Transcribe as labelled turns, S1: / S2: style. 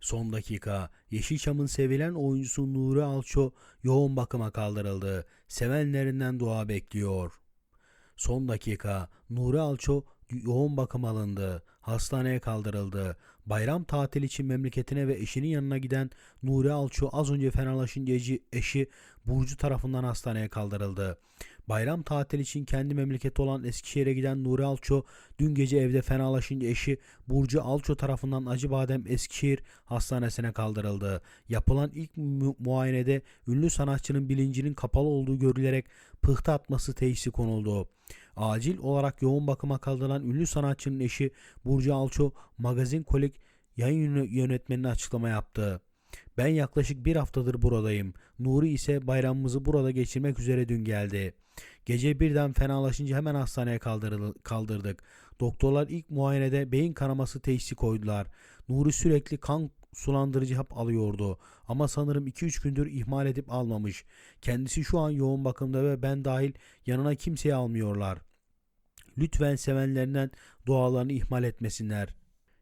S1: Son dakika Yeşilçam'ın sevilen oyuncusu Nuri Alço yoğun bakıma kaldırıldı. Sevenlerinden dua bekliyor. Son dakika Nuri Alço yoğun bakım alındı. Hastaneye kaldırıldı. Bayram tatil için memleketine ve eşinin yanına giden Nuri Alço az önce fenalaşınca eşi- Burcu tarafından hastaneye kaldırıldı. Bayram tatil için kendi memleketi olan Eskişehir'e giden Nuri Alço dün gece evde fenalaşınca eşi Burcu Alço tarafından Acıbadem Eskişehir Hastanesi'ne kaldırıldı. Yapılan ilk mu- muayenede ünlü sanatçının bilincinin kapalı olduğu görülerek pıhtı atması teşhisi konuldu. Acil olarak yoğun bakıma kaldırılan ünlü sanatçının eşi Burcu Alço magazin kolik yayın yönetmenine açıklama yaptı. Ben yaklaşık bir haftadır buradayım. Nuri ise bayramımızı burada geçirmek üzere dün geldi. Gece birden fenalaşınca hemen hastaneye kaldırdık. Doktorlar ilk muayenede beyin kanaması teşhisi koydular. Nuri sürekli kan sulandırıcı hap alıyordu. Ama sanırım 2-3 gündür ihmal edip almamış. Kendisi şu an yoğun bakımda ve ben dahil yanına kimseyi almıyorlar. Lütfen sevenlerinden dualarını ihmal etmesinler